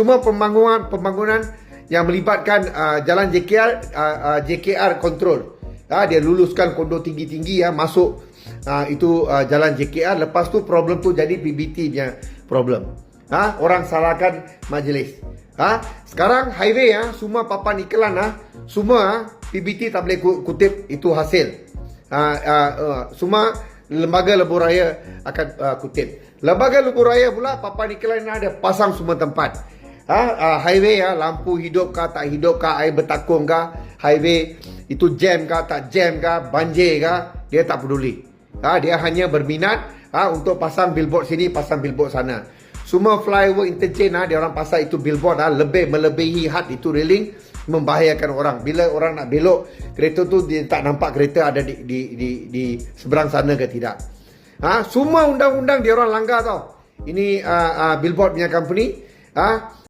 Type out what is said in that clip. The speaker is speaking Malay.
Semua pembangunan pembangunan yang melibatkan uh, jalan JKR uh, uh, JKR control. Ha, dia luluskan kondo tinggi-tinggi ya masuk uh, itu uh, jalan JKR lepas tu problem tu jadi PBT punya problem. Ha, orang salahkan majlis. Ha, sekarang highway ya semua papan iklan ah semua ah, PBT tak boleh ku- kutip itu hasil. Uh, uh, uh, semua lembaga lebuh raya akan uh, kutip. Lembaga lebuh raya pula papan iklan ada pasang semua tempat. Ha, uh, highway ya lampu hidup kah tak hidup kah air bertakung kah highway itu jam kah tak jam kah banjir kah dia tak peduli. Ha, dia hanya berminat ha, untuk pasang billboard sini pasang billboard sana. Semua flyover interchange ha, dia orang pasang itu billboard ha, lebih melebihi had itu railing membahayakan orang. Bila orang nak belok kereta tu dia tak nampak kereta ada di di di, di seberang sana ke tidak. Ha, semua undang-undang dia orang langgar tau. Ini uh, uh, billboard punya company. Ha,